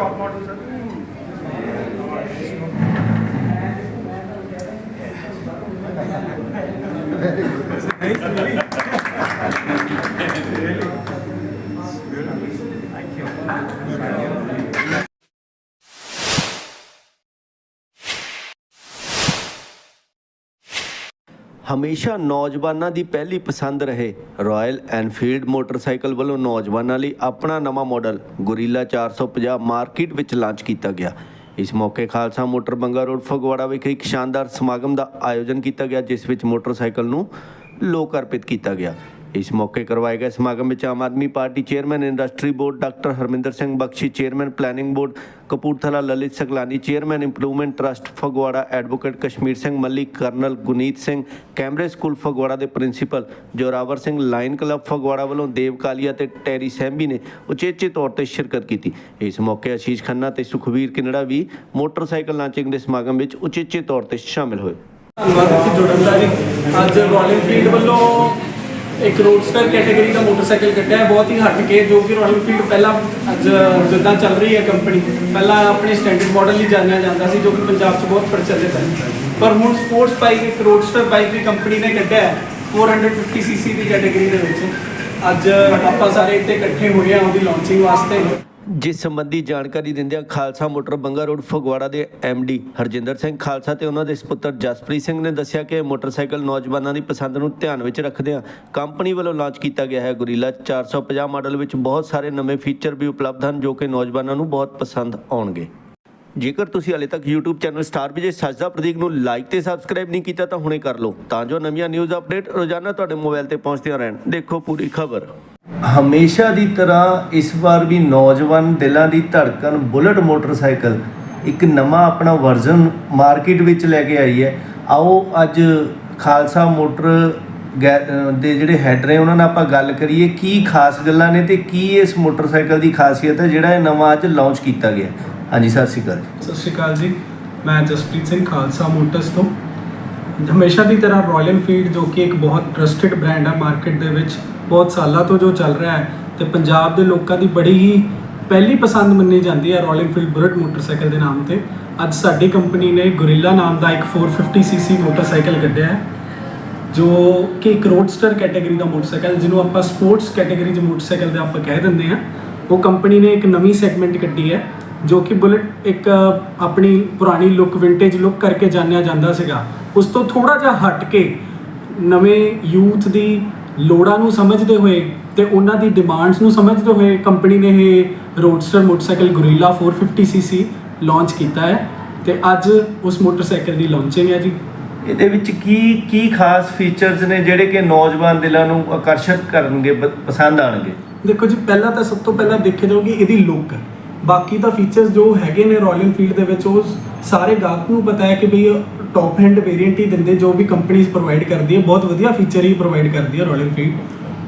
Top model sir ਹਮੇਸ਼ਾ ਨੌਜਵਾਨਾਂ ਦੀ ਪਹਿਲੀ ਪਸੰਦ ਰਹੇ ਰਾਇਲ ਐਨਫੀਲਡ ਮੋਟਰਸਾਈਕਲ ਵੱਲੋਂ ਨੌਜਵਾਨਾਂ ਲਈ ਆਪਣਾ ਨਵਾਂ ਮਾਡਲ ਗੁਰੀਲਾ 450 ਮਾਰਕੀਟ ਵਿੱਚ ਲਾਂਚ ਕੀਤਾ ਗਿਆ। ਇਸ ਮੌਕੇ ਖਾਲਸਾ ਮੋਟਰ ਬੰਗਾ ਰੋਡ ਫਗਵਾੜਾ ਵਿਖੇ ਇੱਕ ਸ਼ਾਨਦਾਰ ਸਮਾਗਮ ਦਾ ਆਯੋਜਨ ਕੀਤਾ ਗਿਆ, ਜਿਸ ਵਿੱਚ ਮੋਟਰਸਾਈਕਲ ਨੂੰ ਲੋਕ ਅਰਪਿਤ ਕੀਤਾ ਗਿਆ। ਇਸ ਮੌਕੇ ਕਰਵਾਏ ਗਏ ਸਮਾਗਮ ਵਿੱਚ Aam Aadmi party chairman industry board doctor Harminder Singh Bakshi, chairman planning board Kapurthala, Lalit Saglani, chairman improvement trust Phagwara, advocate Kashmir Singh Malli, colonel Gunit Singh, ਕੈਮਰੇ ਸਕੂਲ ਫਗਵਾੜਾ ਦੇ principal Zorawar Singh, lion club Phagwara ਵੱਲੋਂ ਦੇਵ ਕਾਲੀਆ ਤੇ ਟੈਰੀ ਸੈਂਬੀ ਨੇ ਉਚੇਚੇ ਤੌਰ ਤੇ ਸ਼ਿਰਕਤ ਕੀਤੀ। ਇਸ ਮੌਕੇ ਆਸ਼ੀਸ਼ ਖੰਨਾ ਤੇ ਸੁਖਵੀਰ ਕਿਨੜਾ ਵੀ ਮੋਟਰਸਾਈਕਲ ਲਾਂਚਿੰਗ ਦੇ ਸਮਾਗਮ ਵਿੱਚ ਉਚੇਚੇ ਤੌਰ ਤੇ ਸ਼ਾਮਿਲ ਹੋਏ। ਧੰਨਵਾਦ ਇੱਥੇ ਜੁੜਨ ਦਾ ਜੀ। ਅੱਜ ਰਾਇਲ ਐਨਫੀਲਡ ਵੱਲੋਂ ਇੱਕ ਰੋਡਸਟਰ ਕੈਟਾਗਰੀ ਦਾ ਮੋਟਰਸਾਈਕਲ ਕੱਢਿਆ ਬਹੁਤ ਹੀ ਹਟ ਕੇ ਜੋ ਕਿ ਰਾਇਲ ਫੀਲਡ ਪਹਿਲਾਂ ਅੱਜ ਜਿੱਦਾਂ ਚੱਲ ਰਹੀ ਹੈ ਕੰਪਨੀ ਪਹਿਲਾਂ ਆਪਣੇ ਸਟੈਂਡਰਡ ਮਾਡਲ ਲਈ ਜਾਣਿਆ ਜਾਂਦਾ ਸੀ, ਜੋ ਕਿ ਪੰਜਾਬ 'ਚ ਬਹੁਤ ਪ੍ਰਚਲਿਤ ਹੈ। ਪਰ ਹੁਣ ਸਪੋਰਟਸ ਬਾਈਕ ਇੱਕ ਰੋਡਸਟਰ ਬਾਈਕ ਵੀ ਕੰਪਨੀ ਨੇ ਕੱਢਿਆ ਹੈ 450 ਸੀਸੀ ਦੀ ਕੈਟਾਗਰੀ ਦੇ ਵਿੱਚ। ਅੱਜ ਆਪਾਂ ਸਾਰੇ ਇੱਥੇ ਇਕੱਠੇ ਹੋਏ ਹਾਂ ਉਹਦੀ ਲਾਂਚਿੰਗ ਵਾਸਤੇ। ਜਿਸ ਸੰਬੰਧੀ ਜਾਣਕਾਰੀ ਦਿੰਦਿਆਂ ਖਾਲਸਾ ਮੋਟਰ ਬੰਗਾ ਰੋਡ ਫਗਵਾੜਾ ਦੇ ਡੀ ਹਰਜਿੰਦਰ ਸਿੰਘ ਖਾਲਸਾ ਤੇ ਉਹਨਾਂ ਦੇ ਸੁਪੁੱਤਰ ਜਸਪ੍ਰੀਤ ਸਿੰਘ ਨੇ ਦੱਸਿਆ ਕਿ ਇਹ ਮੋਟਰਸਾਈਕਲ ਨੌਜਵਾਨਾਂ ਦੀ ਪਸੰਦ ਨੂੰ ਧਿਆਨ ਵਿੱਚ ਰੱਖਦਿਆਂ ਕੰਪਨੀ ਵੱਲੋਂ ਲਾਂਚ ਕੀਤਾ ਗਿਆ ਹੈ ਗੁਰੀਲਾ 450 ਮਾਡਲ ਵਿੱਚ ਬਹੁਤ ਸਾਰੇ ਨਵੇਂ ਫੀਚਰ ਵੀ ਉਪਲਬਧ ਹਨ ਜੋ ਕਿ ਨੌਜਵਾਨਾਂ ਨੂੰ ਬਹੁਤ ਪਸੰਦ ਆਉਣਗੇ। ਜੇਕਰ ਤੁਸੀਂ ਹਾਲੇ ਤੱਕ YouTube channel star Vijay Sajda Pradeep ਨੂੰ ਲਾਈਕ ਤੇ ਸਬਸਕ੍ਰਾਈਬ ਨਹੀਂ ਕੀਤਾ ਤਾਂ ਹੁਣੇ ਕਰ ਲਓ ਤਾਂ ਜੋ ਨਵੀਆਂ ਨਿਊਜ਼ ਅਪਡੇਟ ਰੋਜ਼ਾਨਾ ਤੁਹਾਡੇ ਮੋਬਾਈਲ ਤੇ ਪਹੁੰਚਦੀਆਂ ਰਹਿਣ। ਦੇਖੋ ਪੂਰੀ ਖਬਰ। ਹਮੇਸ਼ਾ ਦੀ ਤਰ੍ਹਾਂ ਇਸ ਵਾਰ ਵੀ ਨੌਜਵਾਨ ਦਿਲਾਂ ਦੀ ਧੜਕਨ ਬੁਲਟ ਮੋਟਰਸਾਈਕਲ, ਇੱਕ ਨਵਾਂ ਆਪਣਾ ਵਰਜ਼ਨ ਮਾਰਕੀਟ ਵਿੱਚ ਲੈ ਕੇ ਆਈ ਹੈ। ਆਓ ਅੱਜ ਖਾਲਸਾ ਮੋਟਰ ਗੈ- ਦੇ ਜਿਹੜੇ ਹੈਡ ਨੇ, ਉਹਨਾਂ ਨਾਲ ਆਪਾਂ ਗੱਲ ਕਰੀਏ ਕੀ ਖਾਸ ਗੱਲਾਂ ਨੇ ਤੇ ਕੀ ਇਸ ਮੋਟਰਸਾਈਕਲ ਦੀ ਖਾਸੀਅਤ ਹੈ ਜਿਹੜਾ ਇਹ ਨਵਾਂ ਅੱਜ ਲਾਂਚ ਕੀਤਾ ਗਿਆ ਹਾਂਜੀ, ਸਤਿ ਸ਼੍ਰੀ ਅਕਾਲ ਸਤਿ ਸ਼੍ਰੀ ਅਕਾਲ ਜੀ। ਮੈਂ ਜਸਪ੍ਰੀਤ ਸਿੰਘ, ਖਾਲਸਾ ਮੋਟਰਸ ਤੋਂ। ਹਮੇਸ਼ਾ ਦੀ ਤਰ੍ਹਾਂ ਰਾਇਲ ਐਨਫੀਲਡ ਜੋ ਕਿ ਇੱਕ ਬਹੁਤ ਟਰਸਟਡ ਬ੍ਰਾਂਡ ਹੈ ਮਾਰਕੀਟ ਦੇ ਵਿੱਚ ਬਹੁਤ ਸਾਲਾਂ ਤੋਂ ਜੋ ਚੱਲ ਰਿਹਾ ਹੈ ਤੇ ਪੰਜਾਬ ਦੇ ਲੋਕਾਂ ਦੀ ਬੜੀ ਹੀ ਪਹਿਲੀ ਪਸੰਦ ਮੰਨੀ ਜਾਂਦੀ ਹੈ ਰੋਇਲ ਇਨਫੀਲਡ ਬੁਲਟ ਮੋਟਰਸਾਈਕਲ ਦੇ ਨਾਮ ਤੇ। ਅੱਜ ਸਾਡੀ ਕੰਪਨੀ ਨੇ ਗੁਰਿੱਲਾ ਨਾਮ ਦਾ ਇੱਕ 450 ਸੀਸੀ ਮੋਟਰਸਾਈਕਲ ਕੱਢਿਆ ਹੈ, ਜੋ ਕਿ ਇੱਕ ਰੋਡਸਟਰ ਕੈਟਾਗਰੀ ਦਾ ਮੋਟਰਸਾਈਕਲ, ਜਿਹਨੂੰ ਆਪਾਂ ਸਪੋਰਟਸ ਕੈਟਾਗਰੀ ਦੇ ਮੋਟਰਸਾਈਕਲ ਦੇ ਆਪਾਂ ਕਹਿ ਦਿੰਦੇ ਆ ਉਹ ਕੰਪਨੀ ਨੇ ਇੱਕ ਨਵੀਂ ਸੈਗਮੈਂਟ ਕੱਢੀ ਹੈ, ਜੋ ਕਿ ਬੁਲਟ ਇੱਕ ਆਪਣੀ ਪੁਰਾਣੀ ਲੁੱਕ ਵਿੰਟੇਜ ਲੁੱਕ ਕਰਕੇ ਜਾਣਿਆ ਜਾਂਦਾ ਸੀਗਾ। ਉਸ ਤੋਂ ਥੋੜਾ ਜਿਹਾ ਹਟ ਕੇ ਨਵੇਂ ਯੂਥ ਦੀ ਲੋੜਾਂ ਨੂੰ ਸਮਝਦੇ ਹੋਏ ਤੇ ਉਹਨਾਂ ਦੀ ਡਿਮਾਂਡਸ ਨੂੰ ਸਮਝਦੇ ਹੋਏ ਕੰਪਨੀ ਨੇ ਇਹ roadster motorcycle guerrilla 450 CC launch ਕੀਤਾ ਹੈ ਤੇ ਅੱਜ ਉਸ ਮੋਟਰਸਾਈਕਲ ਦੀ ਲਾਂਚਿੰਗ ਹੈ ਜੀ। ਇਹਦੇ ਵਿੱਚ ਕੀ ਕੀ ਖਾਸ ਫੀਚਰਸ ਨੇ ਜਿਹੜੇ ਕਿ ਨੌਜਵਾਨ ਦਿਲਾਂ ਨੂੰ ਆਕਰਸ਼ਿਤ ਕਰਨਗੇ ਪਸੰਦ ਆਣਗੇ ਦੇਖੋ ਜੀ ਪਹਿਲਾਂ ਤਾਂ ਸਭ ਤੋਂ ਪਹਿਲਾਂ ਦੇਖਿਆ ਜਾਊਗੀ ਇਹਦੀ ਲੁੱਕ ਬਾਕੀ ਤਾਂ ਫੀਚਰਸ ਜੋ ਹੈਗੇ ਨੇ ਰਾਇਲ ਇਨਫੀਲਡ ਦੇ ਵਿੱਚ, ਉਹ ਸਾਰੇ ਗਾਹਕ ਨੂੰ ਪਤਾ ਹੈ ਕਿ ਭਈ ਟੌਪ ਹੈਂਡ ਵੇਰੀਐਂਟ ਹੀ ਦਿੰਦੇ, ਜੋ ਵੀ ਕੰਪਨੀਆਂ ਪ੍ਰੋਵਾਈਡ ਕਰਦੀ ਹੈ, ਬਹੁਤ ਵਧੀਆ ਫੀਚਰ ਹੀ ਪ੍ਰੋਵਾਈਡ ਕਰਦੀ ਹੈ ਰਾਇਲ ਇਨਫੀਲਡ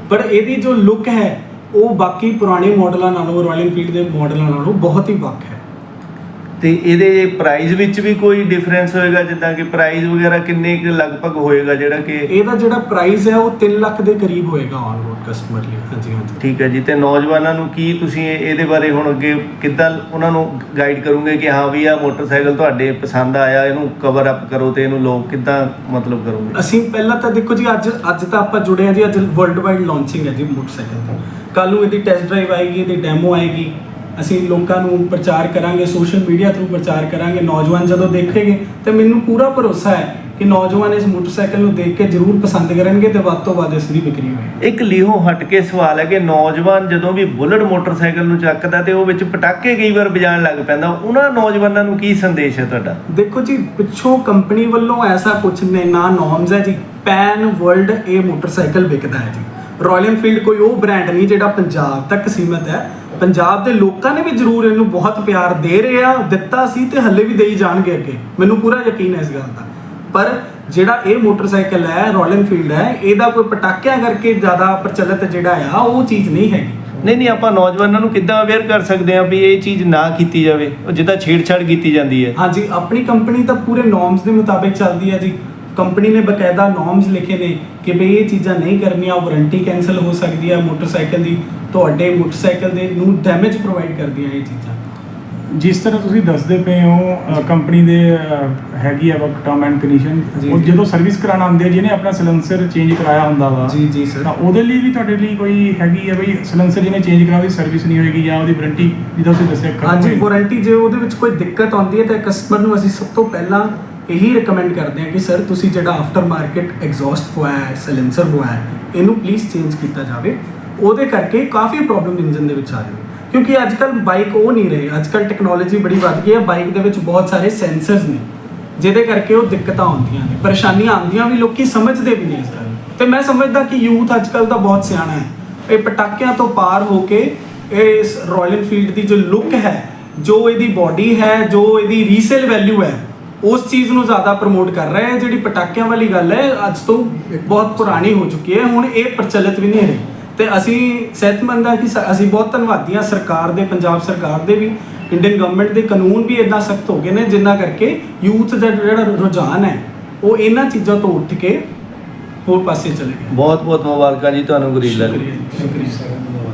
ਪਰ ਇਹਦੀ ਜੋ ਲੁੱਕ ਹੈ, ਉਹ ਬਾਕੀ ਪੁਰਾਣੇ ਮਾਡਲਾਂ ਨਾਲੋਂ ਰਾਇਲ ਇਨਫੀਲਡ ਦੇ ਮਾਡਲਾਂ ਨਾਲੋਂ ਬਹੁਤ ਹੀ ਵੱਖ ਹੈ। ਤੇ ਇਹਦੇ ਪ੍ਰਾਈਸ ਵਿੱਚ ਵੀ ਕੋਈ ਡਿਫਰੈਂਸ ਹੋਏਗਾ? ਜਿੱਦਾਂ ਕਿ ਪ੍ਰਾਈਸ ਵਗੈਰਾ ਕਿੰਨੇ ਕੁ ਲਗਭਗ ਹੋਏਗਾ ਜਿਹੜਾ ਕਿ ਇਹਦਾ ਜਿਹੜਾ ਪ੍ਰਾਈਸ ਹੈ ਉਹ 3 ਲੱਖ ਦੇ ਕਰੀਬ ਹੋਏਗਾ ਔਨ ਰੋਡ ਕਸਟਮਰ ਲਈ। ਹਾਂਜੀ ਹਾਂਜੀ। ਠੀਕ ਹੈ ਜੀ। ਤੇ ਨੌਜਵਾਨਾਂ ਨੂੰ ਕੀ ਤੁਸੀਂ ਇਹ- ਇਹਦੇ ਬਾਰੇ ਹੁਣ ਅੱਗੇ ਕਿੱਦਾਂ ਉਹਨਾਂ ਨੂੰ ਗਾਈਡ ਕਰੋਗੇ ਕਿ ਹਾਂ ਵੀ ਆ ਮੋਟਰਸਾਈਕਲ ਤੁਹਾਡੇ ਪਸੰਦ ਆਇਆ ਇਹਨੂੰ ਕਵਰ ਅਪ ਕਰੋ ਤੇ ਇਹਨੂੰ ਲੋਕ ਕਿੱਦਾਂ ਮਤਲਬ ਕਰੋਗੇ? ਅਸੀਂ ਪਹਿਲਾਂ ਤਾਂ ਦੇਖੋ ਜੀ ਅੱਜ ਅੱਜ ਤਾਂ ਆਪਾਂ ਜੁੜੇ ਆ ਜੀ ਅੱਜ ਵਰਲਡ ਵਾਈਡ ਲਾਂਚਿੰਗ ਹੈ ਜੀ ਮੋਟਰਸਾਈਕਲ ਦੀ ਕੱਲ ਨੂੰ ਇਹਦੀ ਟੈਸਟ ਡਰਾਈਵ ਆਏਗੀ ਇਹਦੀ ਡੈਮੋ ਆਏਗੀ। ਅਸੀਂ ਲੋਕਾਂ ਨੂੰ ਪ੍ਰਚਾਰ ਕਰਾਂਗੇ ਸੋਸ਼ਲ ਮੀਡੀਆ ਥਰੂ ਪ੍ਰਚਾਰ ਕਰਾਂਗੇ ਨੌਜਵਾਨ ਜਦੋਂ ਦੇਖਣਗੇ ਤੇ ਮੈਨੂੰ ਪੂਰਾ ਭਰੋਸਾ ਹੈ ਕਿ ਨੌਜਵਾਨ ਇਸ ਮੋਟਰਸਾਈਕਲ ਨੂੰ ਦੇਖ ਕੇ ਜ਼ਰੂਰ ਪਸੰਦ ਕਰਨਗੇ ਤੇ ਵੱਧ ਤੋਂ ਵੱਧ ਇਸ ਦੀ ਵਿਕਰੀ ਹੋਏਗੀ। ਇੱਕ ਲੀਹੋਂ ਹਟ ਕੇ ਸਵਾਲ ਹੈ ਕਿ ਨੌਜਵਾਨ ਜਦੋਂ ਵੀ ਬੁਲਟ ਮੋਟਰਸਾਈਕਲ ਨੂੰ ਚੱਕਦਾ ਤੇ ਉਹ ਵਿੱਚ ਪਟਾਕੇ ਕਈ ਵਾਰ ਵਜਾਣ ਲੱਗ ਪੈਂਦਾ ਉਹਨਾਂ ਨੌਜਵਾਨਾਂ ਨੂੰ ਕੀ ਸੰਦੇਸ਼ ਹੈ ਤੁਹਾਡਾ? ਦੇਖੋ ਜੀ ਪਿੱਛੋਂ ਕੰਪਨੀ ਵੱਲੋਂ ਐਸਾ ਕੁਝ ਨੇ ਨਾ ਨੋਰਮਸ ਹੈ ਜੀ। ਪੈਨ ਵਰਲਡ ਇਹ ਮੋਟਰਸਾਈਕਲ ਵਿਕਦਾ ਹੈ ਜੀ। ਰਾਇਲ ਐਨਫੀਲਡ ਕੋਈ ਉਹ ਬ੍ਰਾਂਡ ਨਹੀਂ ਜਿਹੜਾ ਪੰਜਾਬ ਤੱਕ ਸੀਮਤ ਹੈ। ਪੰਜਾਬ ਦੇ ਲੋਕਾਂ ਨੇ ਵੀ ਜ਼ਰੂਰ ਇਹਨੂੰ ਬਹੁਤ ਪਿਆਰ ਦੇ ਰਹੇ ਆ ਦਿੱਤਾ ਸੀ ਤੇ ਹੱਲੇ ਵੀ ਦੇਈ ਜਾਣਗੇ ਅੱਗੇ। ਮੈਨੂੰ ਪੂਰਾ ਯਕੀਨ ਹੈ ਇਸ ਗੱਲ ਦਾ। ਪਰ ਜਿਹੜਾ ਇਹ ਮੋਟਰਸਾਈਕਲ ਹੈ ਰਾਇਲ ਐਨਫੀਲਡ ਹੈ ਇਹਦਾ ਕੋਈ ਪਟਾਕਿਆਂ ਕਰਕੇ ਜ਼ਿਆਦਾ ਪ੍ਰਚਲਿਤ ਜਿਹੜਾ ਆ ਉਹ ਚੀਜ਼ ਨਹੀਂ ਹੈਗੀ। ਨਹੀਂ ਨਹੀਂ ਆਪਾਂ ਨੌਜਵਾਨਾਂ ਨੂੰ ਕਿੱਦਾਂ ਅਵੇਅਰ ਕਰ ਸਕਦੇ ਹਾਂ ਵੀ ਇਹ ਚੀਜ਼ ਨਾ ਕੀਤੀ ਜਾਵੇ ਜਿੱਦਾਂ ਛੇੜਛਾੜ ਕੀਤੀ ਜਾਂਦੀ ਹੈ। ਹਾਂਜੀ ਆਪਣੀ ਕੰਪਨੀ ਤਾਂ ਪੂਰੇ ਨੋਰਮਸ ਦੇ ਮੁਤਾਬਿਕ ਚੱਲਦੀ ਹੈ ਜੀ। ਕੰਪਨੀ ਨੇ ਬਕਾਇਦਾ ਨੋਰਮਸ ਲਿਖੇ ਨੇ ਕਿ ਭਈ ਇਹ ਚੀਜ਼ਾਂ ਨਹੀਂ ਕਰਨੀਆਂ ਵਾਰੰਟੀ ਕੈਨਸਲ ਹੋ ਸਕਦੀ ਹੈ ਮੋਟਰਸਾਈਕਲ ਦੀ ਤੁਹਾਡੇ ਮੋਟਰਸਾਈਕਲ ਦੇ ਨੂੰ ਡੈਮੇਜ ਪ੍ਰੋਵਾਈਡ ਕਰਦੀਆਂ ਇਹ ਚੀਜ਼ਾਂ ਜਿਸ ਤਰ੍ਹਾਂ ਤੁਸੀਂ ਦੱਸਦੇ ਪਏ ਹੋ ਕੰਪਨੀ ਦੇ ਹੈਗੀ ਆ ਵਕ ਟਰਮ ਐਂਡ ਕੰਡੀਸ਼ਨ ਉਹ। ਜਦੋਂ ਸਰਵਿਸ ਕਰਾਉਣ ਆਉਂਦੇ ਆ ਜਿਹਨੇ ਆਪਣਾ ਸਿਲੰਸਰ ਚੇਂਜ ਕਰਾਇਆ ਹੁੰਦਾ ਵਾ ਜੀ ਜੀ ਸਰ ਤਾਂ ਉਹਦੇ ਲਈ ਵੀ ਤੁਹਾਡੇ ਲਈ ਕੋਈ ਹੈਗੀ ਆ ਬਈ ਸਿਲੰਸਰ ਜਿਹਨੇ ਚੇਂਜ ਕਰਾਇਆ ਉਹਦੀ ਸਰਵਿਸ ਨਹੀਂ ਹੋਏਗੀ ਜਾਂ ਉਹਦੀ ਵਾਰੰਟੀ ਜਿੱਦਾਂ ਤੁਸੀਂ ਦੱਸਿਆ ਹਾਂਜੀ। ਵਾਰੰਟੀ ਜੇ ਉਹਦੇ ਵਿੱਚ ਕੋਈ ਦਿੱਕਤ ਆਉਂਦੀ ਹੈ ਤਾਂ ਕਸਟਮਰ ਨੂੰ ਅਸੀਂ ਸਭ ਤੋਂ ਪਹਿਲਾਂ ਇਹੀ ਰეკਮੈਂਡ ਕਰਦੇ ਹਾਂ ਕਿ ਸਰ ਤੁਸੀਂ ਜਿਹੜਾ ਆਫਟਰ ਮਾਰਕੀਟ ਐਗਜ਼ੌਸਟ ਹੋਇਆ ਹੈ ਸਿਲੈਂਸਰ ਹੋਇਆ ਹੈ, ਇਹਨੂੰ ਪਲੀਜ਼ ਚੇਂਜ ਕੀਤਾ ਜਾਵੇ। ਉਹਦੇ ਕਰਕੇ ਕਾਫੀ ਪ੍ਰੋਬਲਮ ਇੰਜਨ ਦੇ ਵਿੱਚ ਆ ਰਹੀ ਹੈ ਕਿਉਂਕਿ ਅੱਜ ਕੱਲ ਬਾਈਕ ਉਹ ਨਹੀਂ ਰਹੇ। ਅੱਜ ਕੱਲ ਟੈਕਨੋਲੋਜੀ ਬੜੀ ਵੱਧ ਗਈ ਹੈ। ਬਾਈਕ ਦੇ ਵਿੱਚ ਬਹੁਤ ਸਾਰੇ ਸੈਂਸਰਸ ਨੇ, ਜਿਹਦੇ ਕਰਕੇ ਉਹ ਦਿੱਕਤਾਂ ਆਉਂਦੀਆਂ ਨੇ। ਪਰੇਸ਼ਾਨੀਆਂ ਆਉਂਦੀਆਂ ਵੀ, ਲੋਕੀ ਸਮਝਦੇ ਵੀ ਨਹੀਂ ਇਸ ਗੱਲ ਨੂੰ। ਤੇ ਮੈਂ ਸਮਝਦਾ ਕਿ ਯੂਥ ਅੱਜ ਕੱਲ ਦਾ ਬਹੁਤ ਸਿਆਣਾ ਹੈ। ਇਹ ਪਟਾਕਿਆਂ ਤੋਂ ਪਾਰ ਹੋ ਕੇ ਇਸ ਰਾਇਲ ਇਨਫੀਲਡ ਦੀ ਜੋ ਲੁੱਕ ਹੈ, ਜੋ ਇਹਦੀ ਬਾਡੀ ਹੈ, ਜੋ ਇਹਦੀ ਰੀਸੇਲ ਵੈਲਿਊ ਹੈ ਉਸ ਚੀਜ਼ ਨੂੰ ਜ਼ਿਆਦਾ ਪ੍ਰਮੋਟ ਕਰ ਰਿਹਾ ਹੈ ਜਿਹੜੀ ਪਟਾਕਿਆਂ ਵਾਲੀ ਗੱਲ ਹੈ ਅੱਜ ਤੋਂ ਬਹੁਤ ਪੁਰਾਣੀ ਹੋ ਚੁੱਕੀ ਹੈ ਹੁਣ ਇਹ ਪ੍ਰਚਲਿਤ ਵੀ ਨਹੀਂ ਰਹੀ ਤੇ ਅਸੀਂ ਸਿਹਤਮੰਦ ਆ ਕਿ ਅਸੀਂ ਬਹੁਤ ਧੰਨਵਾਦੀ ਹਾਂ ਸਰਕਾਰ ਦੇ ਪੰਜਾਬ ਸਰਕਾਰ ਦੇ ਵੀ ਇੰਡੀਅਨ ਗਵਰਨਮੈਂਟ ਦੇ ਕਾਨੂੰਨ ਵੀ ਇਦਾਂ ਸਖਤ ਹੋ ਗਏ ਨੇ ਜਿੰਨਾ ਕਰਕੇ ਯੂਥ ਦਾ ਜਿਹੜਾ ਰੁਝਾਨ ਹੈ ਉਹ ਇਹਨਾਂ ਚੀਜ਼ਾਂ ਤੋਂ ਉੱਠ ਕੇ ਹੋਰ ਪਾਸੇ ਚਲੇ ਗਿਆ ਬਹੁਤ ਬਹੁਤ ਮੁਬਾਰਕਾਂ ਜੀ ਤੁਹਾਨੂੰ ਗੁਰੀਲਾ ਜੀ, ਸ਼ੁਕਰੀਆ